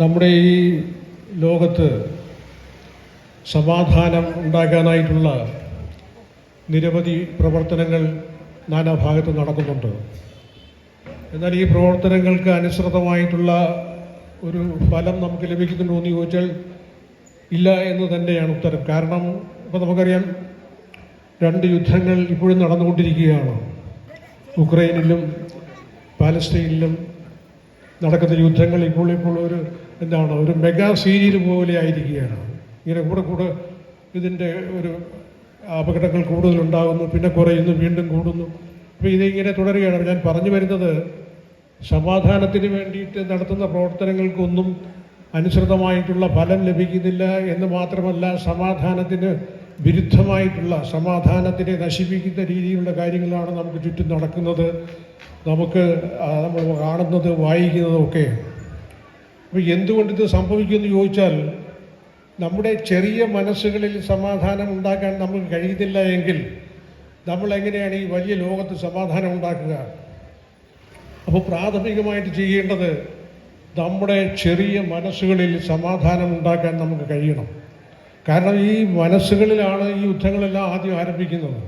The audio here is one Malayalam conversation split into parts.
നമ്മുടെ ഈ ലോകത്ത് സമാധാനം ഉണ്ടാകാനായിട്ടുള്ള നിരവധി പ്രവർത്തനങ്ങൾ നാനാഭാഗത്ത് നടക്കുന്നുണ്ട്. എന്നാൽ ഈ പ്രവർത്തനങ്ങൾക്ക് അനുസൃതമായിട്ടുള്ള ഒരു ഫലം നമുക്ക് ലഭിക്കുന്നുണ്ടോ എന്ന് ചോദിച്ചാൽ ഇല്ല എന്ന് തന്നെയാണ് ഉത്തരം. കാരണം ഇപ്പോൾ നമുക്കറിയാം രണ്ട് യുദ്ധങ്ങൾ ഇപ്പോഴും നടന്നുകൊണ്ടിരിക്കുകയാണ്. ഉക്രൈനിലും പാലസ്തീനിലും നടക്കുന്ന യുദ്ധങ്ങൾ ഇപ്പോൾ ഇപ്പോൾ ഒരു എന്താണ് ഒരു മെഗാ സീരിയൽ പോലെ ആയിരിക്കുകയാണ്. ഇങ്ങനെ കൂടെ കൂടെ ഇതിന്റെ ഒരു അപകടങ്ങൾ കൂടുതലുണ്ടാകുന്നു പിന്നെ കുറയുന്നു വീണ്ടും കൂടുന്നു. അപ്പോൾ ഇതിങ്ങനെ തുടരുകയാണ്. ഞാൻ പറഞ്ഞു വരുന്നത് സമാധാനത്തിന് വേണ്ടിയിട്ട് നടത്തുന്ന പ്രവർത്തനങ്ങൾക്കൊന്നും അനുസൃതമായിട്ടുള്ള ഫലം ലഭിക്കുന്നില്ല എന്ന് മാത്രമല്ല സമാധാനത്തിന് വിരുദ്ധമായിട്ടുള്ള സമാധാനത്തിനെ നശിപ്പിക്കുന്ന രീതിയിലുള്ള കാര്യങ്ങളാണ് നമുക്ക് ചുറ്റും നടക്കുന്നത്. നമുക്ക് നമ്മൾ കാണുന്നത് വായിക്കുന്നതും ഒക്കെ അപ്പോൾ എന്തുകൊണ്ട് ഇത് സംഭവിക്കുമെന്ന് ചോദിച്ചാൽ നമ്മുടെ ചെറിയ മനസ്സുകളിൽ സമാധാനം ഉണ്ടാക്കാൻ നമുക്ക് കഴിയുന്നില്ല എങ്കിൽ നമ്മൾ എങ്ങനെയാണ് ഈ വലിയ ലോകത്ത് സമാധാനം ഉണ്ടാക്കുക? അപ്പോൾ പ്രാഥമികമായിട്ട് ചെയ്യേണ്ടത് നമ്മുടെ ചെറിയ മനസ്സുകളിൽ സമാധാനം ഉണ്ടാക്കാൻ നമുക്ക് കഴിയണം. കാരണം ഈ മനസ്സുകളിലാണ് ഈ യുദ്ധങ്ങളെല്ലാം ആദ്യം ആരംഭിക്കുന്നത്.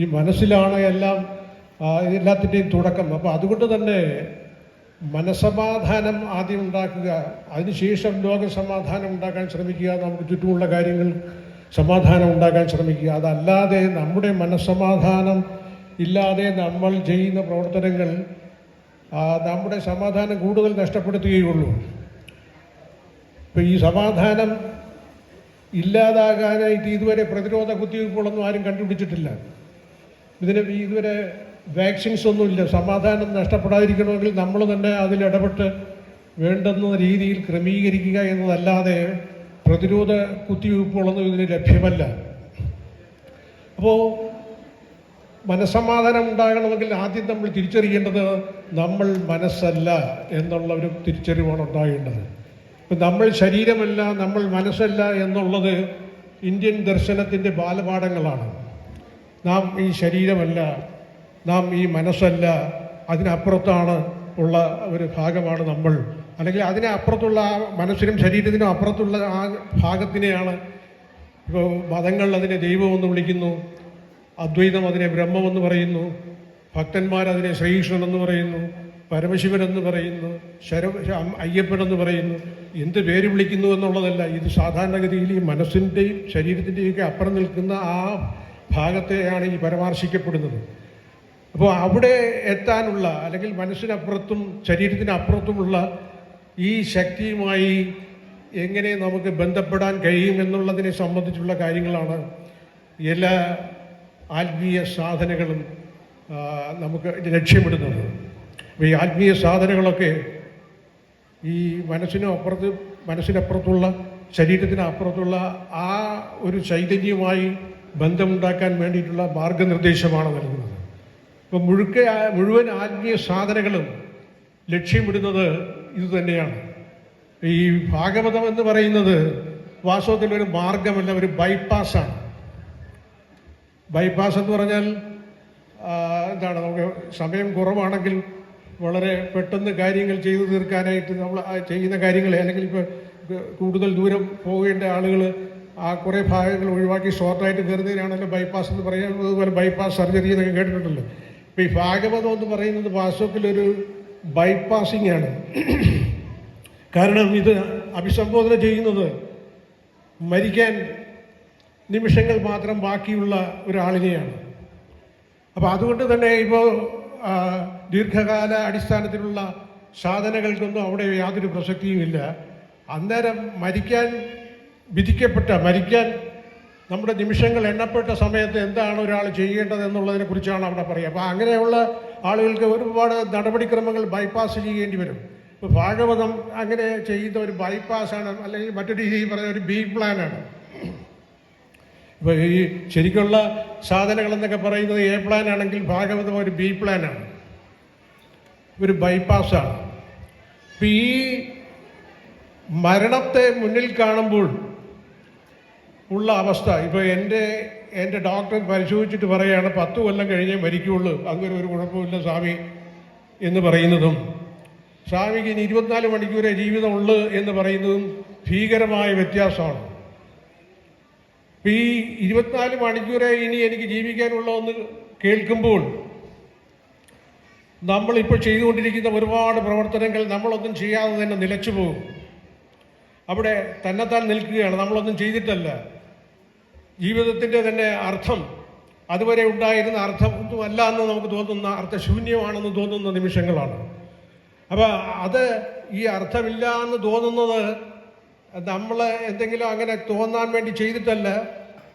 ഈ മനസ്സിലാണ് എല്ലാം എല്ലാത്തിന്റെയും തുടക്കം. അപ്പോൾ അതുകൊണ്ട് തന്നെ മനസമാധാനം ആദ്യം ഉണ്ടാക്കുക. അതിനുശേഷം ലോക സമാധാനം ഉണ്ടാക്കാൻ ശ്രമിക്കുക. നമുക്ക് ചുറ്റുമുള്ള കാര്യങ്ങൾ സമാധാനം ഉണ്ടാക്കാൻ ശ്രമിക്കുക. അതല്ലാതെ നമ്മുടെ മനസ്സമാധാനം ഇല്ലാതെ നമ്മൾ ചെയ്യുന്ന പ്രവർത്തനങ്ങൾ നമ്മുടെ സമാധാനം കൂടുതൽ നഷ്ടപ്പെടുത്തുകയുള്ളൂ. ഇപ്പം ഈ സമാധാനം ഇല്ലാതാകാനായിട്ട് ഇതുവരെ പ്രതിരോധ കുത്തിവയ്പ്പുകളൊന്നും ആരും കണ്ടുപിടിച്ചിട്ടില്ല. ഇതിന് ഇതുവരെ വാക്സിൻസ് ഒന്നുമില്ല. സമാധാനം നഷ്ടപ്പെടാതിരിക്കണമെങ്കിൽ നമ്മൾ തന്നെ അതിൽ ഇടപെട്ട് വേണ്ടുന്ന രീതിയിൽ ക്രമീകരിക്കുക എന്നതല്ലാതെ പ്രതിരോധ കുത്തിവയ്പ്പുകളൊന്നും ഇതിന് ലഭ്യമല്ല. അപ്പോൾ മനസ്സമാധാനം ഉണ്ടാകണമെങ്കിൽ ആദ്യം നമ്മൾ തിരിച്ചറിയേണ്ടത് നമ്മൾ മനസ്സല്ല എന്നുള്ള ഒരു തിരിച്ചറിവാണ് ഉണ്ടാകേണ്ടത്. ഇപ്പം നമ്മൾ ശരീരമല്ല നമ്മൾ മനസ്സല്ല എന്നുള്ളത് ഇന്ത്യൻ ദർശനത്തിന്റെ ബാലപാഠങ്ങളാണ്. നാം ഈ ശരീരമല്ല നാം ഈ മനസ്സല്ല അതിനപ്പുറത്താണ് ഉള്ള ഒരു ഭാഗമാണ് നമ്മൾ. അല്ലെങ്കിൽ അതിനപ്പുറത്തുള്ള ആ മനസ്സിനും ശരീരത്തിനും അപ്പുറത്തുള്ള ആ ഭാഗത്തിനെയാണ് ഇപ്പോൾ മതങ്ങൾ അതിനെ ദൈവമെന്ന് വിളിക്കുന്നു അദ്വൈതം അതിനെ ബ്രഹ്മമെന്ന് പറയുന്നു ഭക്തന്മാർ അതിനെ ശ്രീകൃഷ്ണൻ എന്ന് പറയുന്നു പരമശിവൻ എന്ന് പറയുന്നു ശര അയ്യപ്പൻ എന്ന് പറയുന്നു എന്ത് പേര് വിളിക്കുന്നു എന്നുള്ളതല്ല. ഇത് സാധാരണഗതിയിൽ ഈ മനസ്സിന്റെയും ശരീരത്തിന്റെയും ഒക്കെ അപ്പുറം നിൽക്കുന്ന ആ ഭാഗത്തെയാണ് ഈ പരാമർശിക്കപ്പെടുന്നത്. അപ്പോൾ അവിടെ എത്താനുള്ള അല്ലെങ്കിൽ മനസ്സിനപ്പുറത്തും ശരീരത്തിനപ്പുറത്തുമുള്ള ഈ ശക്തിയുമായി എങ്ങനെ നമുക്ക് ബന്ധപ്പെടാൻ കഴിയും എന്നുള്ളതിനെ സംബന്ധിച്ചുള്ള കാര്യങ്ങളാണ് എല്ലാ ആത്മീയ സാധനകളും നമുക്ക് ലക്ഷ്യമിടുന്നത്. അപ്പോൾ ഈ ആത്മീയ സാധനങ്ങളൊക്കെ ഈ മനസ്സിനും അപ്പുറത്ത് മനസ്സിനപ്പുറത്തുള്ള ശരീരത്തിന് അപ്പുറത്തുള്ള ആ ഒരു ചൈതന്യവുമായി ബന്ധമുണ്ടാക്കാൻ വേണ്ടിയിട്ടുള്ള മാർഗനിർദ്ദേശമാണ് നൽകുന്നത്. ഇപ്പം മുഴുക്ക മുഴുവൻ ആത്മീയ സാധനകളും ലക്ഷ്യമിടുന്നത് ഇതുതന്നെയാണ് ഈ ഭാഗവതം എന്ന് പറയുന്നത് വാസ്തവത്തിൽ ഒരു മാർഗമല്ല ഒരു ബൈപ്പാസാണ്. ബൈപ്പാസ് എന്ന് പറഞ്ഞാൽ എന്താണ് നമുക്ക് സമയം കുറവാണെങ്കിൽ വളരെ പെട്ടെന്ന് കാര്യങ്ങൾ ചെയ്തു തീർക്കാനായിട്ട് നമ്മൾ ചെയ്യുന്ന കാര്യങ്ങളെ അല്ലെങ്കിൽ ഇപ്പോൾ കൂടുതൽ ദൂരം പോകേണ്ട ആളുകൾ ആ കുറേ ഭാഗങ്ങൾ ഒഴിവാക്കി ഷോർട്ടായിട്ട് കയറുന്നതിനാണല്ലോ ബൈപ്പാസ് എന്ന് പറയുന്നത് അതുപോലെ ബൈപ്പാസ് സർജറി എന്നൊക്കെ കേട്ടിട്ടുണ്ടല്ലോ. ഇപ്പോൾ ഈ ഭാഗവതം എന്ന് പറയുന്നത് വാസ്തവത്തിലൊരു ബൈപ്പാസിംഗ് ആണ്. കാരണം ഇത് അഭിസംബോധന ചെയ്യുന്നത് മരിക്കാൻ നിമിഷങ്ങൾ മാത്രം ബാക്കിയുള്ള ഒരാളിനെയാണ്. അപ്പോൾ അതുകൊണ്ട് തന്നെ ഇപ്പോൾ ദീർഘകാല അടിസ്ഥാനത്തിലുള്ള സാധനങ്ങൾക്കൊന്നും അവിടെ യാതൊരു പ്രസക്തിയുമില്ല. അന്നേരം മരിക്കാൻ വിധിക്കപ്പെട്ട മരിക്കാൻ നമ്മുടെ നിമിഷങ്ങൾ എണ്ണപ്പെട്ട സമയത്ത് എന്താണ് ഒരാൾ ചെയ്യേണ്ടത് എന്നുള്ളതിനെ കുറിച്ചാണ് അവിടെ പറയുക. അപ്പോൾ അങ്ങനെയുള്ള ആളുകൾക്ക് ഒരുപാട് നടപടിക്രമങ്ങൾ ബൈപ്പാസ് ചെയ്യേണ്ടി വരും. ഇപ്പോൾ ഭാഗവതം അങ്ങനെ ചെയ്യുന്ന ഒരു ബൈപ്പാസാണ് അല്ലെങ്കിൽ മറ്റൊരു രീതിയിൽ പറഞ്ഞ ഒരു ബി പ്ലാനാണ് ഇപ്പോൾ ഈ ശരിക്കുള്ള സാധനങ്ങൾ എന്നൊക്കെ പറയുന്നത് എ പ്ലാൻ ആണെങ്കിൽ ഭാഗവതം ഒരു ബി പ്ലാനാണ് ഒരു ബൈപ്പാസാണ് ഇപ്പം ഈ മരണത്തെ മുന്നിൽ കാണുമ്പോൾ ഉള്ള അവസ്ഥ. ഇപ്പോൾ എന്റെ എന്റെ ഡോക്ടർ പരിശോധിച്ചിട്ട് പറയുകയാണ് പത്ത് കൊല്ലം കഴിഞ്ഞേ മരിക്കുകയുള്ളൂ അങ്ങനെ ഒരു കുഴപ്പമില്ല സ്വാമി എന്ന് പറയുന്നതും. സ്വാമിക്ക് ഇനി ഇരുപത്തിനാല് മണിക്കൂറേ ജീവിതമുള്ളൂ എന്ന് പറയുന്നതും ഭീകരമായ വ്യത്യാസമാണ്. ഇപ്പം ഈ ഇരുപത്തിനാല് മണിക്കൂറേ ഇനി എനിക്ക് ജീവിക്കാനുള്ള ഒന്ന് കേൾക്കുമ്പോൾ നമ്മളിപ്പോൾ ചെയ്തുകൊണ്ടിരിക്കുന്ന ഒരുപാട് പ്രവർത്തനങ്ങൾ നമ്മളൊന്നും ചെയ്യാതെ തന്നെ നിലച്ചു പോകും. അവിടെ തന്നെത്താൻ നിൽക്കുകയാണ്. നമ്മളൊന്നും ചെയ്തിട്ടല്ല. ജീവിതത്തിന്റെ തന്നെ അർത്ഥം അതുവരെ ഉണ്ടായിരുന്ന അർത്ഥം അല്ല എന്ന് നമുക്ക് തോന്നുന്ന അർത്ഥശൂന്യമാണെന്ന് തോന്നുന്ന നിമിഷങ്ങളാണ്. അപ്പോൾ അത് ഈ അർത്ഥമില്ല എന്ന് തോന്നുന്നത് നമ്മൾ എന്തെങ്കിലും അങ്ങനെ തോന്നാൻ വേണ്ടി ചെയ്തിട്ടല്ല.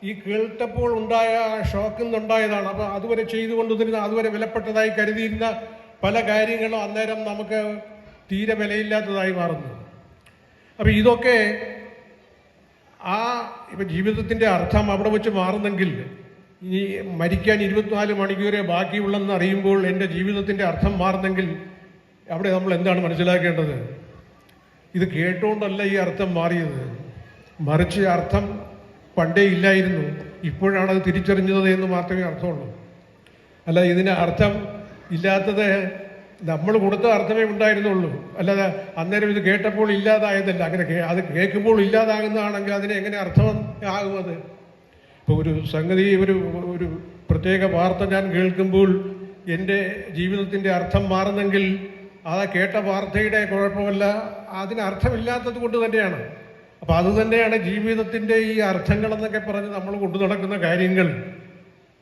ഈ കേട്ടപ്പോൾ ഉണ്ടായ ഷോക്കിൽ നിന്നുണ്ടായതാണ്. അപ്പോൾ അതുവരെ ചെയ്തുകൊണ്ടിരുന്ന അതുവരെ വിലപ്പെട്ടതായി കരുതിയിരുന്ന പല കാര്യങ്ങളും അന്നേരം നമുക്ക് തീരെ വിലയില്ലാത്തതായി മാറുന്നു. അപ്പോൾ ഇതൊക്കെ ആ ഇപ്പം ജീവിതത്തിന്റെ അർത്ഥം അവിടെ വെച്ച് മാറുന്നെങ്കിൽ ഇനി മരിക്കാൻ ഇരുപത്തിനാല് മണിക്കൂറേ ബാക്കിയുള്ളെന്ന് അറിയുമ്പോൾ എന്റെ ജീവിതത്തിന്റെ അർത്ഥം മാറുന്നെങ്കിൽ അവിടെ നമ്മൾ എന്താണ് മനസ്സിലാക്കേണ്ടത്? ഇത് കേട്ടുകൊണ്ടല്ല ഈ അർത്ഥം മാറിയത്. മറിച്ച് അർത്ഥം പണ്ടേ ഇല്ലായിരുന്നു. ഇപ്പോഴാണ് അത് തിരിച്ചറിഞ്ഞത് എന്ന് മാത്രമേ അർത്ഥമുള്ളൂ. അല്ല ഇതിന് അർത്ഥം ഇല്ലാത്തത് നമ്മൾ കൊടുത്ത അർത്ഥമേ ഉണ്ടായിരുന്നുള്ളൂ. അല്ലാതെ അന്നേരം ഇത് കേട്ടപ്പോൾ ഇല്ലാതായതല്ല. അങ്ങനെ അത് കേൾക്കുമ്പോൾ ഇല്ലാതാകുന്നതാണെങ്കിൽ അതിനെ എങ്ങനെ അർത്ഥം ആകും അത് ഇപ്പോൾ ഒരു സംഗതി ഒരു ഒരു പ്രത്യേക വാർത്ത ഞാൻ കേൾക്കുമ്പോൾ എന്റെ ജീവിതത്തിന്റെ അർത്ഥം മാറുന്നെങ്കിൽ ആ കേട്ട വാർത്തയുടെ കുഴപ്പമല്ല അതിന് അർത്ഥമില്ലാത്തത് കൊണ്ട് തന്നെയാണ്. അപ്പം അത് തന്നെയാണ് ജീവിതത്തിന്റെ ഈ അർത്ഥങ്ങളെന്നൊക്കെ പറഞ്ഞ് നമ്മൾ കൊണ്ടു നടക്കുന്ന കാര്യങ്ങൾ.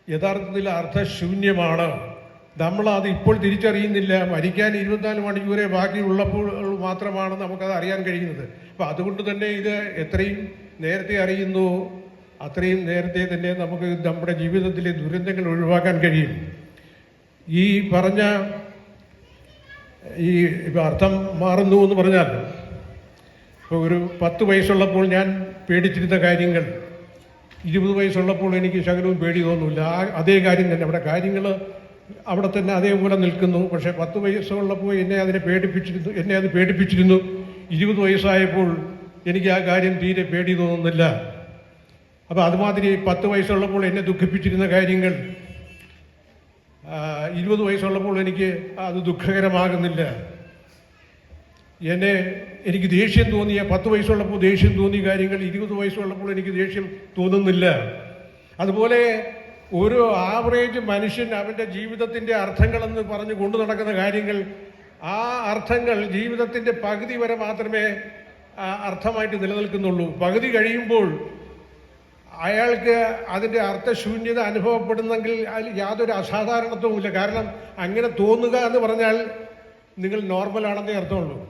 യഥാർത്ഥത്തിൽ അർത്ഥശൂന്യമാണ്. നമ്മൾ അത് ഇപ്പോൾ തിരിച്ചറിയുന്നില്ല. മരിക്കാൻ ഇരുപത്തിനാല് മണിക്കൂറേ ബാക്കിയുള്ളപ്പോൾ മാത്രമാണ് നമുക്കത് അറിയാൻ കഴിയുന്നത്. അപ്പോൾ അതുകൊണ്ട് തന്നെ ഇത് എത്രയും നേരത്തെ അറിയുന്നു. അത്രയും നേരത്തെ തന്നെ നമുക്ക് നമ്മുടെ ജീവിതത്തിലെ ദുരന്തങ്ങൾ ഒഴിവാക്കാൻ കഴിയും. ഈ പറഞ്ഞ ഈ അർത്ഥം മാറുന്നു എന്ന് പറഞ്ഞാൽ ഇപ്പോൾ ഒരു പത്ത് വയസ്സുള്ളപ്പോൾ ഞാൻ പേടിച്ചിരുന്ന കാര്യങ്ങൾ ഇരുപത് വയസ്സുള്ളപ്പോൾ എനിക്ക് ശകലവും പേടി തോന്നില്ല ആ അതേ കാര്യം തന്നെ. അവിടെ കാര്യങ്ങൾ അവിടെ തന്നെ അതേപോലെ നിൽക്കുന്നു. പക്ഷെ പത്ത് വയസ്സുള്ളപ്പോൾ എന്നെ അതിനെ പേടിപ്പിച്ചിരുന്നു എന്നെ അത് പേടിപ്പിച്ചിരുന്നു. ഇരുപത് വയസ്സായപ്പോൾ എനിക്ക് ആ കാര്യം തീരെ പേടി തോന്നുന്നില്ല. അപ്പോൾ അതുമാതിരി പത്ത് വയസ്സുള്ളപ്പോൾ എന്നെ ദുഃഖിപ്പിച്ചിരുന്ന കാര്യങ്ങൾ ഇരുപത് വയസ്സുള്ളപ്പോൾ എനിക്ക് അത് ദുഃഖകരമാകുന്നില്ല. എന്നെ എനിക്ക് ദേഷ്യം തോന്നിയ പത്ത് വയസ്സുള്ളപ്പോൾ ദേഷ്യം തോന്നിയ കാര്യങ്ങൾ ഇരുപത് വയസ്സുള്ളപ്പോൾ എനിക്ക് ദേഷ്യം തോന്നുന്നില്ല. അതുപോലെ ഒരു ആവറേജ് മനുഷ്യൻ അവന്റെ ജീവിതത്തിന്റെ അർത്ഥങ്ങളെന്ന് പറഞ്ഞ് കൊണ്ടു നടക്കുന്ന കാര്യങ്ങൾ ആ അർത്ഥങ്ങൾ ജീവിതത്തിന്റെ പകുതി വരെ മാത്രമേ അർത്ഥമായിട്ട് നിലനിൽക്കുന്നുള്ളൂ. പകുതി കഴിയുമ്പോൾ അയാൾക്ക് അതിന്റെ അർത്ഥശൂന്യത അനുഭവപ്പെടുന്നെങ്കിൽ അതിൽ യാതൊരു അസാധാരണത്വവുമില്ല. കാരണം അങ്ങനെ തോന്നുക എന്ന് പറഞ്ഞാൽ നിങ്ങൾ നോർമലാണെന്നേ അർത്ഥമുള്ളൂ.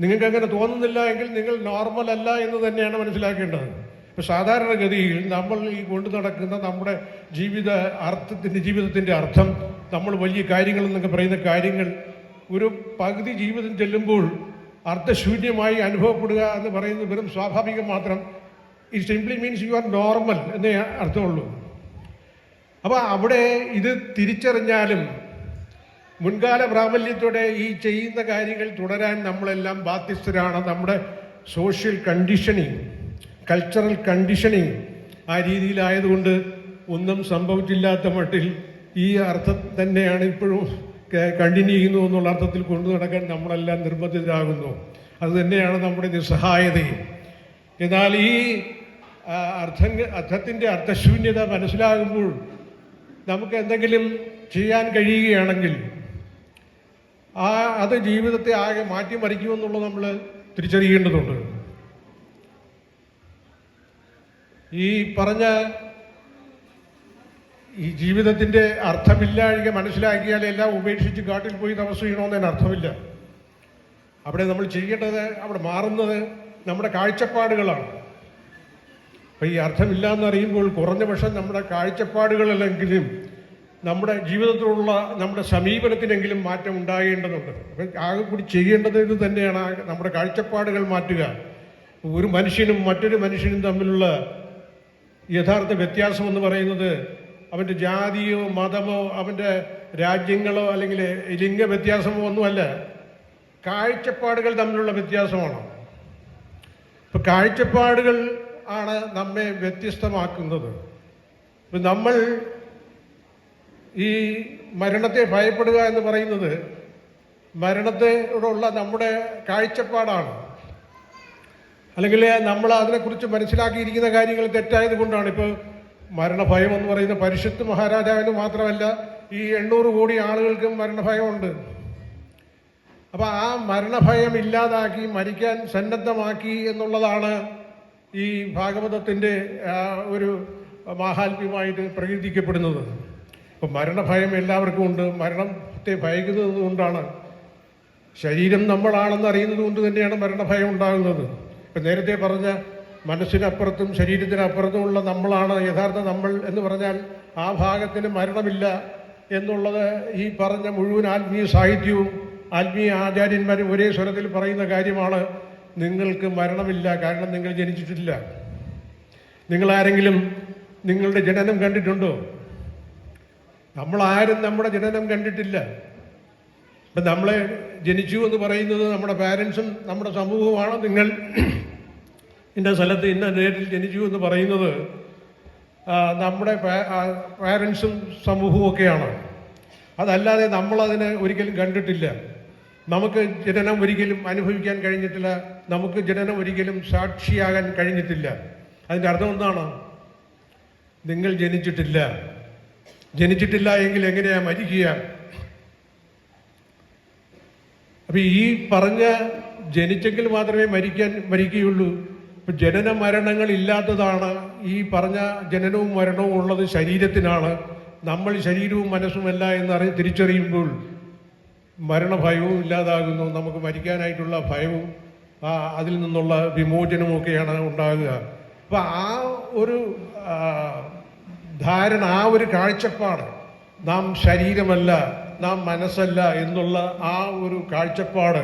നിങ്ങൾക്ക് അങ്ങനെ തോന്നുന്നില്ല എങ്കിൽ നിങ്ങൾ നോർമൽ അല്ല എന്ന് തന്നെയാണ് മനസ്സിലാക്കേണ്ടത്. ഇപ്പം സാധാരണഗതിയിൽ നമ്മൾ ഈ കൊണ്ടു നടക്കുന്ന നമ്മുടെ ജീവിത അർത്ഥത്തിന്റെ ജീവിതത്തിന്റെ അർത്ഥം നമ്മൾ വലിയ കാര്യങ്ങൾ എന്നൊക്കെ പറയുന്ന കാര്യങ്ങൾ ഒരു പകുതി ജീവിതം ചെല്ലുമ്പോൾ അർത്ഥശൂന്യമായി അനുഭവപ്പെടുക എന്ന് പറയുന്നത് വെറും സ്വാഭാവികം മാത്രം. It simply means you are normal എന്നേ അർത്ഥമുള്ളൂ. അപ്പോൾ അവിടെ ഇത് തിരിച്ചറിഞ്ഞാലും മുൻകാല പ്രാബല്യത്തോടെ ഈ ചെയ്യുന്ന കാര്യങ്ങൾ തുടരാൻ നമ്മളെല്ലാം ബാധ്യസ്ഥരാണ്. നമ്മുടെ സോഷ്യൽ കണ്ടീഷനിങ് കൾച്ചറൽ കണ്ടീഷനിങ് ആ രീതിയിലായതുകൊണ്ട് ഒന്നും സംഭവിച്ചില്ലാത്ത മട്ടിൽ ഈ അർത്ഥം തന്നെയാണ് ഇപ്പോഴും കണ്ടിന്യൂ ചെയ്യുന്നു എന്നുള്ള അർത്ഥത്തിൽ കൊണ്ടു നടക്കാൻ നമ്മളെല്ലാം നിർബന്ധിതരാകുന്നു. അത് തന്നെയാണ് നമ്മുടെ നിസ്സഹായതയും എന്നാൽ ഈ അർത്ഥ അർത്ഥത്തിന്റെ അർത്ഥശൂന്യത മനസ്സിലാകുമ്പോൾ നമുക്ക് എന്തെങ്കിലും ചെയ്യാൻ കഴിയുകയാണെങ്കിൽ ആ അത് ജീവിതത്തെ ആകെ മാറ്റിമറിക്കുമെന്നുള്ളത് നമ്മൾ തിരിച്ചറിയേണ്ടതുണ്ട്. ഈ പറഞ്ഞ ഈ ജീവിതത്തിന്റെ അർത്ഥമില്ലാഴിക മനസ്സിലാക്കിയാൽ എല്ലാം ഉപേക്ഷിച്ച് കാട്ടിൽ പോയി തപസ് ചെയ്യണമെന്നതിന് അർത്ഥമില്ല. അവിടെ നമ്മൾ ചെയ്യേണ്ടത് അവിടെ മാറുന്നത് നമ്മുടെ കാഴ്ചപ്പാടുകളാണ്. അപ്പൊ ഈ അർത്ഥമില്ല എന്നറിയുമ്പോൾ കുറഞ്ഞ പക്ഷം നമ്മുടെ കാഴ്ചപ്പാടുകളിലെങ്കിലും നമ്മുടെ ജീവിതത്തിലുള്ള നമ്മുടെ സമീപനത്തിനെങ്കിലും മാറ്റം ഉണ്ടാകേണ്ടതുണ്ട്. അപ്പം ആകെ കൂടി ചെയ്യേണ്ടത് ഇത് തന്നെയാണ്. നമ്മുടെ കാഴ്ചപ്പാടുകൾ മാറ്റുക. ഒരു മനുഷ്യനും മറ്റൊരു മനുഷ്യനും തമ്മിലുള്ള യഥാർത്ഥ വ്യത്യാസം എന്ന് പറയുന്നത് അവന്റെ ജാതിയോ മതമോ അവന്റെ രാജ്യങ്ങളോ അല്ലെങ്കിൽ ലിംഗ വ്യത്യാസമോ ഒന്നുമല്ല. കാഴ്ചപ്പാടുകൾ തമ്മിലുള്ള വ്യത്യാസമാണ്? ഇപ്പം കാഴ്ചപ്പാടുകൾ ആണ് നമ്മെ വ്യത്യസ്തമാക്കുന്നത്. ഇപ്പം നമ്മൾ ഈ മരണത്തെ ഭയപ്പെടുക എന്ന് പറയുന്നത് മരണത്തോടുള്ള നമ്മുടെ കാഴ്ചപ്പാടാണ്. അല്ലെങ്കിൽ നമ്മൾ അതിനെക്കുറിച്ച് മനസ്സിലാക്കിയിരിക്കുന്ന കാര്യങ്ങൾ തെറ്റായത് കൊണ്ടാണ് ഇപ്പോൾ മരണഭയം എന്ന് പറയുന്ന പരിശുദ്ധ മഹാരാജാവിന് മാത്രമല്ല ഈ എണ്ണൂറ് കോടി ആളുകൾക്കും മരണഭയമുണ്ട്. അപ്പോൾ ആ മരണഭയം ഇല്ലാതാക്കി മരിക്കാൻ സന്നദ്ധമാക്കി എന്നുള്ളതാണ് ഈ ഭാഗവതത്തിന്റെ ഒരു മാഹാത്മ്യമായിട്ട് പ്രകീർത്തിക്കപ്പെടുന്നത്. അപ്പം മരണഭയം എല്ലാവർക്കും ഉണ്ട്. മരണത്തെ ഭയക്കുന്നത് കൊണ്ടാണ് ശരീരം നമ്മളാണെന്ന് അറിയുന്നത് കൊണ്ട് തന്നെയാണ് മരണഭയം ഉണ്ടാകുന്നത്. ഇപ്പം നേരത്തെ പറഞ്ഞ മനസ്സിനപ്പുറത്തും ശരീരത്തിനപ്പുറത്തുമുള്ള നമ്മളാണ് യഥാർത്ഥ നമ്മൾ എന്ന് പറഞ്ഞാൽ ആ ഭാഗത്തിന് മരണമില്ല എന്നുള്ളത് ഈ പറഞ്ഞ മുഴുവൻ ആത്മീയ സാഹിത്യവും ആത്മീയ ആചാര്യന്മാരും ഒരേ സ്വരത്തിൽ പറയുന്ന കാര്യമാണ് നിങ്ങൾക്ക് മരണമില്ല കാരണം നിങ്ങൾ ജനിച്ചിട്ടില്ല. നിങ്ങളാരെങ്കിലും നിങ്ങളുടെ ജനനം കണ്ടിട്ടുണ്ടോ? നമ്മളാരും നമ്മുടെ ജനനം കണ്ടിട്ടില്ല. ഇപ്പം നമ്മളെ ജനിച്ചു എന്ന് പറയുന്നത് നമ്മുടെ പാരൻസും നമ്മുടെ സമൂഹവുമാണ്. നിങ്ങൾ ഇന്ന സ്ഥലത്ത് ഇന്ന ഡേറ്റിൽ ജനിച്ചു എന്ന് പറയുന്നത് നമ്മുടെ പാരൻസും സമൂഹവും ഒക്കെയാണ്. അതല്ലാതെ നമ്മളതിനെ ഒരിക്കലും കണ്ടിട്ടില്ല. നമുക്ക് ജനനം ഒരിക്കലും അനുഭവിക്കാൻ കഴിഞ്ഞിട്ടില്ല. നമുക്ക് ജനനം ഒരിക്കലും സാക്ഷിയാകാൻ കഴിഞ്ഞിട്ടില്ല. അതിന്റെ അർത്ഥം എന്താണ്? നിങ്ങൾ ജനിച്ചിട്ടില്ല. ജനിച്ചിട്ടില്ല എങ്കിൽ എങ്ങനെയാണ് മരിക്കുക? അപ്പൊ ഈ പറഞ്ഞ ജനിച്ചെങ്കിൽ മാത്രമേ മരിക്കാൻ മരിക്കുകയുള്ളൂ. ഇപ്പൊ ജനന മരണങ്ങൾ ഇല്ലാത്തതാണ് ഈ പറഞ്ഞ ജനനവും മരണവും ഉള്ളത് ശരീരത്തിനാണ്. നമ്മൾ ശരീരവും മനസ്സുമല്ല എന്നറിഞ്ഞ് തിരിച്ചറിയുമ്പോൾ മരണഭയവും ഇല്ലാതാകുന്നു. നമുക്ക് മരിക്കാനായിട്ടുള്ള ഭയവും അതിൽ നിന്നുള്ള വിമോചനവും ഒക്കെയാണ് ഉണ്ടാകുക. അപ്പം ആ ഒരു ധാരണ ആ ഒരു കാഴ്ചപ്പാട് നാം ശരീരമല്ല നാം മനസ്സല്ല എന്നുള്ള ആ ഒരു കാഴ്ചപ്പാട്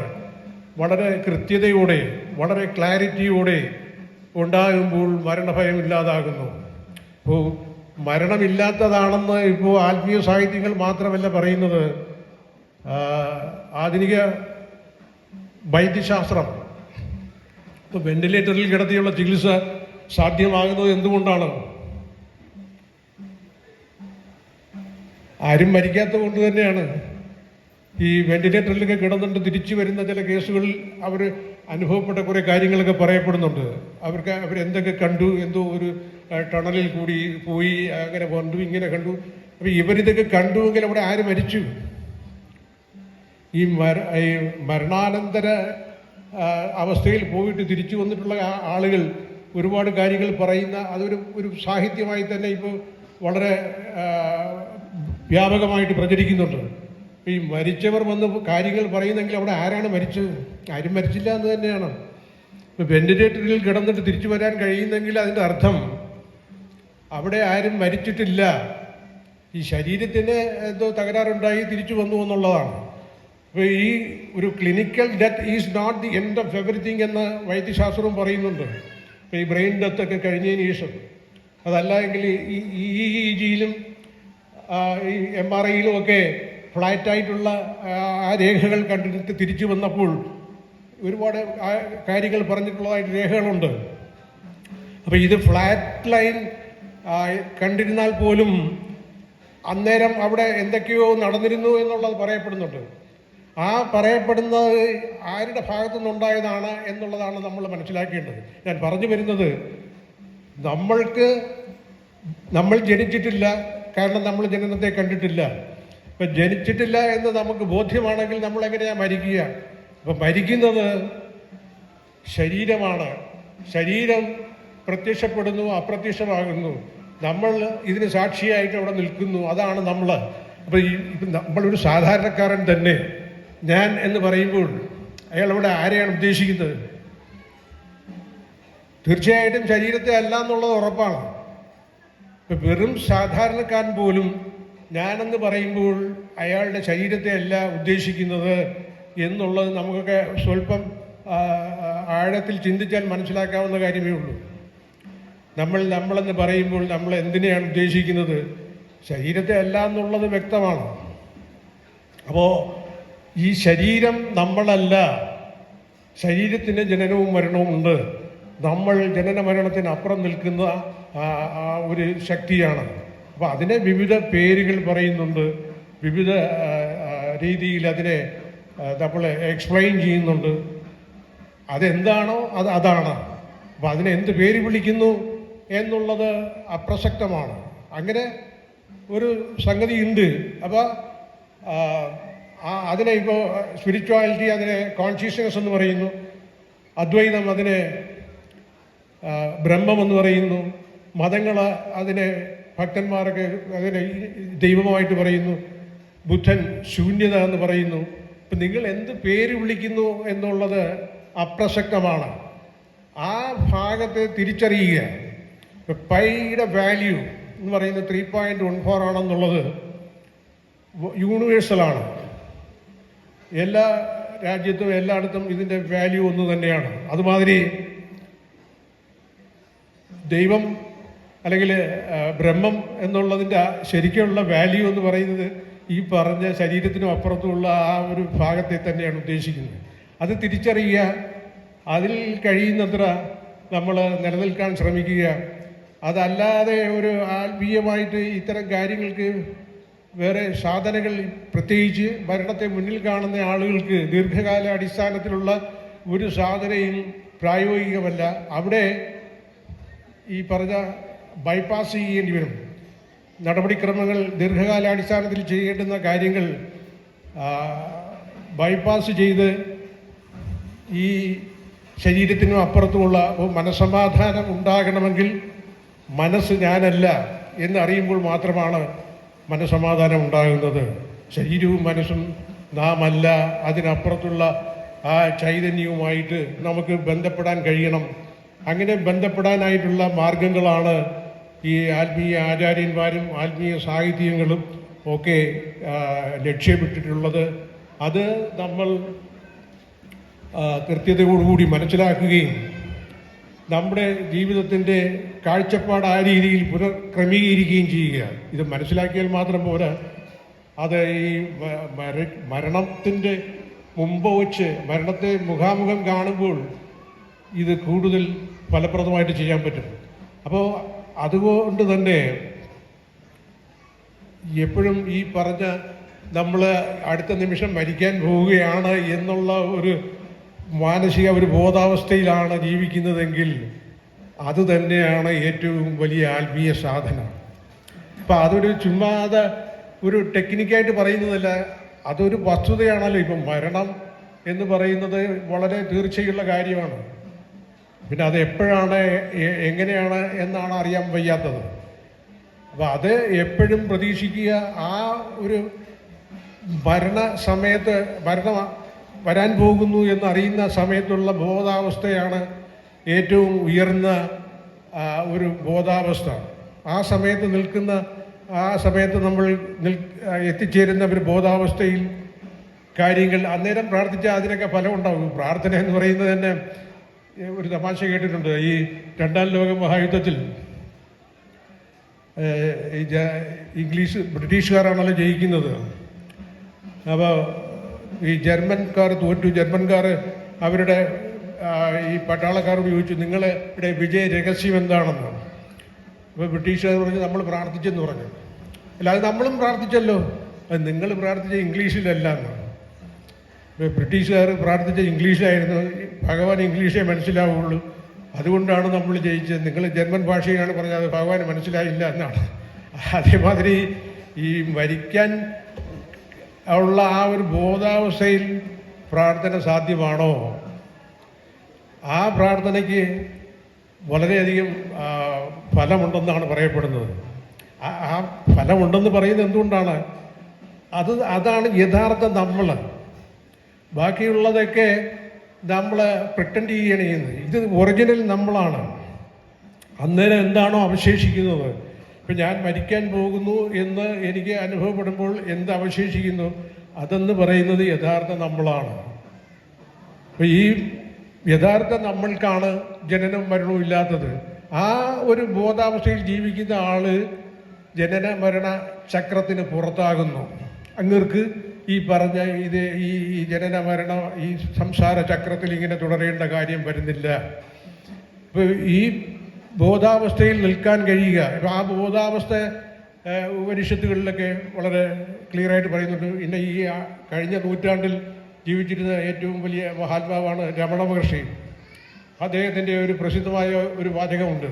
വളരെ കൃത്യതയോടെ വളരെ ക്ലാരിറ്റിയോടെ ഉണ്ടാകുമ്പോൾ മരണഭയം ഇല്ലാതാകുന്നു. ഇപ്പോൾ മരണമില്ലാത്തതാണെന്ന് ഇപ്പോൾ ആത്മീയ സാഹിത്യങ്ങൾ മാത്രമല്ല പറയുന്നത് ആധുനിക വൈദ്യശാസ്ത്രം. ഇപ്പോൾ വെന്റിലേറ്ററിൽ കിടത്തിയുള്ള ചികിത്സ സാധ്യമാകുന്നത് എന്തുകൊണ്ടാണ്? ആരും മരിക്കാത്തത് കൊണ്ട് തന്നെയാണ് ഈ വെന്റിലേറ്ററിലൊക്കെ കിടന്നിട്ട് തിരിച്ചു വരുന്ന ചില കേസുകളിൽ അവർ അനുഭവപ്പെട്ട കുറേ കാര്യങ്ങളൊക്കെ പറയപ്പെടുന്നുണ്ട്. അവർക്ക് അവരെന്തൊക്കെ കണ്ടു എന്തോ ഒരു ടണലിൽ കൂടി പോയി അങ്ങനെ കണ്ടു ഇങ്ങനെ കണ്ടു. അപ്പോൾ ഇവരിതൊക്കെ കണ്ടുവെങ്കിൽ അവിടെ ആര് മരിച്ചു? ഈ മര ഈ മരണാനന്തര അവസ്ഥയിൽ പോയിട്ട് തിരിച്ചു വന്നിട്ടുള്ള ആളുകൾ ഒരുപാട് കാര്യങ്ങൾ പറയുന്ന അതൊരു ഒരു സാഹിത്യമായി തന്നെ ഇപ്പോൾ വളരെ വ്യാപകമായിട്ട് പ്രചരിക്കുന്നുണ്ട് ഈ മരിച്ചവർ വന്ന് കാര്യങ്ങൾ പറയുന്നെങ്കിൽ അവിടെ ആരാണ് മരിച്ചത് ആരും മരിച്ചില്ല എന്ന് തന്നെയാണ് ഇപ്പോൾ വെന്റിലേറ്ററിൽ കിടന്നിട്ട് തിരിച്ചു വരാൻ കഴിയുന്നെങ്കിൽ അതിന്റെ അർത്ഥം അവിടെ ആരും മരിച്ചിട്ടില്ല ഈ ശരീരത്തിന് എന്തോ തകരാറുണ്ടായി തിരിച്ചു വന്നു എന്നുള്ളതാണ് അപ്പോൾ ഈ ഒരു clinical death is not the end of everything എന്ന് വൈദ്യശാസ്ത്രവും പറയുന്നുണ്ട് ഇപ്പം ഈ ബ്രെയിൻ ഡെത്തൊക്കെ കഴിഞ്ഞതിന് ശേഷം അതല്ല എങ്കിൽ ഈ ഇ ജിയിലും ഈ എം ആർ ഐയിലും ഒക്കെ ഫ്ലാറ്റായിട്ടുള്ള ആ രേഖകൾ കണ്ടിട്ട് തിരിച്ചു വന്നപ്പോൾ ഒരുപാട് കാര്യങ്ങൾ പറഞ്ഞിട്ടുള്ളതായിട്ട് രേഖകളുണ്ട്. അപ്പോൾ ഇത് ഫ്ലാറ്റ് ലൈൻ കണ്ടിരുന്നാൽ പോലും അന്നേരം അവിടെ എന്തൊക്കെയോ നടന്നിരുന്നു എന്നുള്ളത് പറയപ്പെടുന്നുണ്ട്. ആ പറയപ്പെടുന്നത് ആരുടെ ഭാഗത്തു നിന്നുണ്ടായതാണ് എന്നുള്ളതാണ് നമ്മൾ മനസ്സിലാക്കേണ്ടത്. ഞാൻ പറഞ്ഞു വരുന്നത് നമ്മൾക്ക് നമ്മൾ ജനിച്ചിട്ടില്ല കാരണം നമ്മൾ ജനനത്തെ കണ്ടിട്ടില്ല. ഇപ്പം ജനിച്ചിട്ടില്ല എന്ന് നമുക്ക് ബോധ്യമാണെങ്കിൽ നമ്മൾ എങ്ങനെയാണ് മരിക്കുക? അപ്പം മരിക്കുന്നത് ശരീരമാണ്. ശരീരം പ്രത്യക്ഷപ്പെടുന്നു അപ്രത്യക്ഷമാകുന്നു. നമ്മൾ ഇതിന് സാക്ഷിയായിട്ട് അവിടെ നിൽക്കുന്നു. അതാണ് നമ്മൾ. അപ്പോൾ ഈ നമ്മളൊരു സാധാരണക്കാരൻ തന്നെ. ഞാൻ എന്ന് പറയുമ്പോൾ അയാൾ അവിടെ ആരെയാണ് ഉദ്ദേശിക്കുന്നത്? തീർച്ചയായിട്ടും ശരീരത്തെ അല്ല എന്നുള്ളത് ഉറപ്പാണ്. വെറും സാധാരണക്കാരൻ പോലും ഞാനെന്ന് പറയുമ്പോൾ അയാളുടെ ശരീരത്തെ അല്ല ഉദ്ദേശിക്കുന്നത് എന്നുള്ളത് നമുക്കൊക്കെ സ്വല്പം ആഴത്തിൽ ചിന്തിച്ചാൽ മനസ്സിലാക്കാവുന്ന കാര്യമേ ഉള്ളൂ. നമ്മൾ നമ്മളെന്ന് പറയുമ്പോൾ നമ്മൾ എന്തിനെയാണ് ഉദ്ദേശിക്കുന്നത്? ശരീരത്തെ അല്ല എന്നുള്ളത് വ്യക്തമാണ്. അപ്പോൾ ഈ ശരീരം നമ്മളല്ല. ശരീരത്തിന് ജനനവും മരണവും ഉണ്ട്. നമ്മൾ ജനന മരണത്തിന് അപ്പുറം നിൽക്കുന്ന ഒരു ശക്തിയാണ്. അപ്പോൾ അതിനെ വിവിധ പേരുകൾ പറയുന്നുണ്ട്. വിവിധ രീതിയിൽ അതിനെ നമ്മൾ എക്സ്പ്ലെയിൻ ചെയ്യുന്നുണ്ട്. അതെന്താണോ അത് അതാണ്. അപ്പം അതിനെ എന്ത് പേര് വിളിക്കുന്നു എന്നുള്ളത് അപ്രസക്തമാണ്. അങ്ങനെ ഒരു സംഗതി ഉണ്ട്. അപ്പോൾ അതിനെ ഇപ്പോൾ സ്പിരിച്വാലിറ്റി അതിനെ കോൺഷ്യസ്നസ് എന്ന് പറയുന്നു. അദ്വൈതം അതിനെ ബ്രഹ്മം എന്ന് പറയുന്നു. മതങ്ങൾ അതിനെ ഭക്തന്മാരൊക്കെ അങ്ങനെ ദൈവമായിട്ട് പറയുന്നു. ബുദ്ധൻ ശൂന്യത എന്ന് പറയുന്നു. ഇപ്പം നിങ്ങൾ എന്ത് പേര് വിളിക്കുന്നു എന്നുള്ളത് അപ്രസക്തമാണ്. ആ ഭാഗത്തെ തിരിച്ചറിയുക. പൈയുടെ വാല്യൂ എന്ന് പറയുന്നത് ത്രീ പോയിന്റ് വൺ ഫോർ ആണെന്നുള്ളത് യൂണിവേഴ്സലാണ് എല്ലാ രാജ്യത്തും എല്ലായിടത്തും ഇതിന്റെ വാല്യൂ ഒന്ന് തന്നെയാണ്. അതുമാതിരി ദൈവം അല്ലെങ്കിൽ ബ്രഹ്മം എന്നുള്ളതിന്റെ ശരിക്കുള്ള വാല്യൂ എന്ന് പറയുന്നത് ഈ പറഞ്ഞ ശരീരത്തിനും അപ്പുറത്തുമുള്ള ആ ഒരു ഭാഗത്തെ തന്നെയാണ് ഉദ്ദേശിക്കുന്നത്. അത് തിരിച്ചറിയുക അതിൽ കഴിയുന്നത്ര നമ്മൾ നിലനിൽക്കാൻ ശ്രമിക്കുക. അതല്ലാതെ ഒരു ആത്മീയമായിട്ട് ഇത്തരം കാര്യങ്ങൾക്ക് വേറെ സാധനകൾ പ്രത്യേകിച്ച് ഭരണത്തെ മുന്നിൽ കാണുന്ന ആളുകൾക്ക് ദീർഘകാല അടിസ്ഥാനത്തിലുള്ള ഒരു സാധനയും പ്രായോഗികമല്ല. അവിടെ ഈ പറഞ്ഞ ബൈപ്പാസ് ചെയ്യേണ്ടി വരും. നടപടിക്രമങ്ങൾ ദീർഘകാലാടിസ്ഥാനത്തിൽ ചെയ്യേണ്ടുന്ന കാര്യങ്ങൾ ബൈപ്പാസ് ചെയ്ത് ഈ ശരീരത്തിനും അപ്പുറത്തുമുള്ള മനസമാധാനം ഉണ്ടാകണമെങ്കിൽ മനസ്സ് ഞാനല്ല എന്നറിയുമ്പോൾ മാത്രമാണ് മനസമാധാനം ഉണ്ടാകുന്നത്. ശരീരവും മനസ്സും നാമല്ല. അതിനപ്പുറത്തുള്ള ആ ചൈതന്യവുമായിട്ട് നമുക്ക് ബന്ധപ്പെടാൻ കഴിയണം. അങ്ങനെ ബന്ധപ്പെടാനായിട്ടുള്ള മാർഗങ്ങളാണ് ഈ ആത്മീയ ആചാര്യന്മാരും ആത്മീയ സാഹിത്യങ്ങളും ഒക്കെ ലക്ഷ്യമിട്ടിട്ടുള്ളത്. അത് നമ്മൾ കൃത്യതയോടുകൂടി മനസ്സിലാക്കുകയും നമ്മുടെ ജീവിതത്തിന്റെ കാഴ്ചപ്പാട് ആ രീതിയിൽ പുനഃക്രമീകരിക്കുകയും ചെയ്യുക ഇത് മനസ്സിലാക്കിയാൽ മാത്രം പോരാ. അത് ഈ മരണത്തിന്റെ മുമ്പ് വെച്ച് മരണത്തെ മുഖാമുഖം കാണുമ്പോൾ ഇത് കൂടുതൽ ഫലപ്രദമായിട്ട് ചെയ്യാൻ പറ്റും. അപ്പോൾ അതുകൊണ്ട് തന്നെ എപ്പോഴും ഈ പറഞ്ഞ നമ്മൾ അടുത്ത നിമിഷം മരിക്കാൻ പോവുകയാണ് എന്നുള്ള ഒരു മാനസിക ഒരു ബോധാവസ്ഥയിലാണ് ജീവിക്കുന്നതെങ്കിൽ അത് തന്നെയാണ് ഏറ്റവും വലിയ ആത്മീയ സാധന. അപ്പം അതൊരു ചുമ്മാതെ ഒരു ടെക്നിക്കായിട്ട് പറയുന്നതല്ല അതൊരു വസ്തുതയാണല്ലോ ഇപ്പം മരണം എന്ന് പറയുന്നത് വളരെ തീർച്ചയുള്ള കാര്യമാണ്. പിന്നെ അത് എപ്പോഴാണ് എങ്ങനെയാണ് എന്നാണ് അറിയാൻ വയ്യാത്തത്. അപ്പം അത് എപ്പോഴും പ്രതീക്ഷിക്കുക. ആ ഒരു ഭരണ സമയത്ത് ഭരണ വരാൻ പോകുന്നു എന്ന് അറിയുന്ന സമയത്തുള്ള ബോധാവസ്ഥയാണ് ഏറ്റവും ഉയർന്ന ഒരു ബോധാവസ്ഥ. ആ സമയത്ത് നിൽക്കുന്ന ആ സമയത്ത് നമ്മൾ നിൽ എത്തിച്ചേരുന്ന ഒരു ബോധാവസ്ഥയിൽ കാര്യങ്ങൾ അന്നേരം പ്രാർത്ഥിച്ചാൽ അതിനൊക്കെ ഫലം പ്രാർത്ഥന എന്ന് പറയുന്നത് തന്നെ ഒരു തമാശ കേട്ടിട്ടുണ്ട്. ഈ രണ്ടാം ലോക മഹായുദ്ധത്തിൽ ഇംഗ്ലീഷ് ബ്രിട്ടീഷുകാരാണല്ലോ ജയിക്കുന്നത്. അപ്പോൾ ഈ ജർമ്മൻകാർ തോറ്റു ജർമ്മൻകാർ അവരുടെ ഈ പട്ടാളക്കാരോട് ചോദിച്ചു നിങ്ങളുടെ വിജയ രഹസ്യം എന്താണെന്ന്? അപ്പോൾ ബ്രിട്ടീഷുകാർ പറഞ്ഞു നമ്മൾ പ്രാർത്ഥിച്ചെന്ന് പറഞ്ഞു. അല്ലാതെ നമ്മളും പ്രാർത്ഥിച്ചല്ലോ. അത് നിങ്ങൾ പ്രാർത്ഥിച്ച ഇംഗ്ലീഷിലല്ല എന്ന് ബ്രിട്ടീഷുകാർ പ്രാർത്ഥിച്ച ഇംഗ്ലീഷായിരുന്നു ഭഗവാൻ ഇംഗ്ലീഷേ മനസ്സിലാവുള്ളൂ. അതുകൊണ്ടാണ് നമ്മൾ ജയിച്ചത്. നിങ്ങൾ ജർമ്മൻ ഭാഷയാണ് പറഞ്ഞത്. അത് ഭഗവാൻ മനസ്സിലായില്ല എന്നാണ്. അതേമാതിരി ഈ മരിക്കാൻ ഉള്ള ആ ഒരു ബോധാവസ്ഥയിൽ പ്രാർത്ഥന സാധ്യമാണോ? ആ പ്രാർത്ഥനയ്ക്ക് വളരെയധികം ഫലമുണ്ടെന്നാണ് പറയപ്പെടുന്നത്. ആ ഫലമുണ്ടെന്ന് പറയുന്നത് എന്തുകൊണ്ടാണ്? അത് അതാണ് യഥാർത്ഥ നമ്മൾ. ബാക്കിയുള്ളതൊക്കെ നമ്മൾ പ്രിട്ടൻഡ് ചെയ്യണം ചെയ്യുന്നത് ഇത് ഒറിജിനൽ നമ്മളാണ്. അന്നേരം എന്താണോ അവശേഷിക്കുന്നത്? ഇപ്പം ഞാൻ മരിക്കാൻ പോകുന്നു എന്ന് എനിക്ക് അനുഭവപ്പെടുമ്പോൾ എന്ത് അവശേഷിക്കുന്നു? അതെന്ന് പറയുന്നത് യഥാർത്ഥ നമ്മളാണ്. അപ്പം ഈ യഥാർത്ഥ നമ്മൾക്കാണ് ജനനം മരണവും ഇല്ലാത്തത്. ആ ഒരു ബോധാവസ്ഥയിൽ ജീവിക്കുന്ന ആൾ ജനന മരണ ചക്രത്തിന് പുറത്താകുന്നു. അങ്ങർക്ക് ഈ പറഞ്ഞ ഇത് ഈ ഈ ജനന മരണം ഈ സംസാര ചക്രത്തിൽ ഇങ്ങനെ തുടരേണ്ട കാര്യം വരുന്നില്ല. ഇപ്പോൾ ഈ ബോധാവസ്ഥയിൽ നിൽക്കാൻ കഴിയുക. ഇപ്പം ആ ബോധാവസ്ഥ ഉപനിഷത്തുകളിലൊക്കെ വളരെ ക്ലിയറായിട്ട് പറയുന്നുണ്ട്. പിന്നെ ഈ കഴിഞ്ഞ നൂറ്റാണ്ടിൽ ജീവിച്ചിരുന്ന ഏറ്റവും വലിയ മഹാത്മാവാണ് രമണ മഹർഷി. അദ്ദേഹത്തിന്റെ ഒരു പ്രസിദ്ധമായ ഒരു വാചകമുണ്ട്.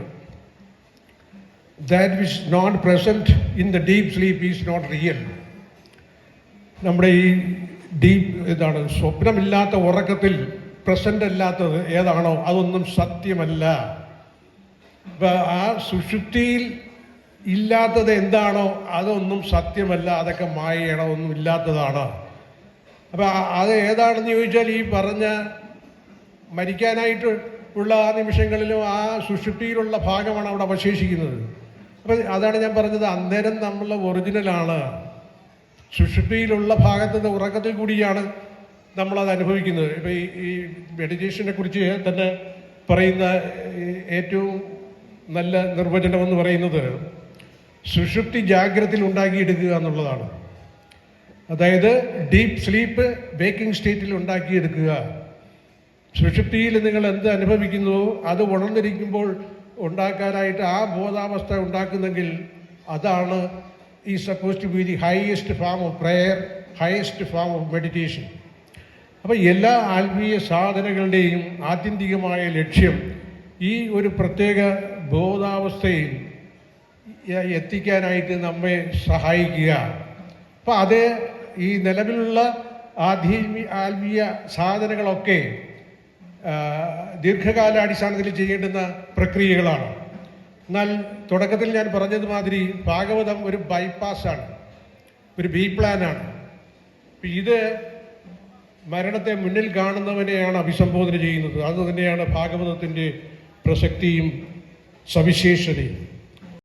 That which not present in the deep sleep is not real നമ്മുടെ ഈ ഡീപ്പ് ഇതാണ് സ്വപ്നമില്ലാത്ത ഉറക്കത്തിൽ പ്രസന്റ് അല്ലാത്തത് ഏതാണോ അതൊന്നും സത്യമല്ല. ആ സുഷുപ്തിയിൽ ഇല്ലാത്തത് എന്താണോ അതൊന്നും സത്യമല്ല അതൊക്കെ മായയാണ് ഒന്നും ഇല്ലാത്തതാണ്. അപ്പം അത് ഏതാണെന്ന് ചോദിച്ചാൽ ഈ പറഞ്ഞ മരിക്കാനായിട്ട് ഉള്ള ആ നിമിഷങ്ങളിലും ആ സുഷുപ്തിയിലുള്ള ഭാഗമാണ് അവിടെ അവശേഷിക്കുന്നത്. അപ്പം അതാണ് ഞാൻ പറഞ്ഞത് അന്നേരം നമ്മൾ ഒറിജിനലാണ് സുഷുപ്തിയിലുള്ള ഭാഗത്ത് നിന്ന് ഉറക്കത്തിൽ കൂടിയാണ് നമ്മളത് അനുഭവിക്കുന്നത്. ഇപ്പം ഈ മെഡിറ്റേഷനെ കുറിച്ച് തന്നെ പറയുന്ന ഏറ്റവും നല്ല നിർവചനം എന്ന് പറയുന്നത് സുഷുപ്തി ജാഗ്രതയിൽ ഉണ്ടാക്കിയെടുക്കുക എന്നുള്ളതാണ്. അതായത് ഡീപ്പ് സ്ലീപ്പ് ബേക്കിംഗ് സ്റ്റേറ്റിൽ ഉണ്ടാക്കിയെടുക്കുക. സുഷുപ്തിയിൽ നിങ്ങൾ എന്ത് അനുഭവിക്കുന്നുവോ അത് ഉണർന്നിരിക്കുമ്പോൾ ഉണ്ടാക്കാനായിട്ട് ആ ബോധാവസ്ഥ ഉണ്ടാക്കുന്നെങ്കിൽ അതാണ് ഈ suppose to be the highest form of prayer highest form of meditation അപ്പോൾ എല്ലാ ആത്മീയ സാധനകളുടെയും ആത്യന്തികമായ ലക്ഷ്യം ഈ ഒരു പ്രത്യേക ബോധാവസ്ഥയിൽ എത്തിക്കാനായിട്ട് നമ്മെ സഹായിക്കുക. അപ്പോൾ അത് ഈ നിലവിലുള്ള ആധ്യാത്മി ആത്മീയ സാധനങ്ങളൊക്കെ ദീർഘകാലാടിസ്ഥാനത്തിൽ ചെയ്യേണ്ടുന്ന പ്രക്രിയകളാണ്. എന്നാൽ തുടക്കത്തിൽ ഞാൻ പറഞ്ഞതുമാതിരി ഭാഗവതം ഒരു ബൈപ്പാസാണ് ഒരു ബി പ്ലാനാണ് ഇത് മരണത്തെ മുന്നിൽ കാണുന്നവനെയാണ് അഭിസംബോധന ചെയ്യുന്നത്. അത് തന്നെയാണ് ഭാഗവതത്തിന്റെ പ്രസക്തിയും സവിശേഷതയും.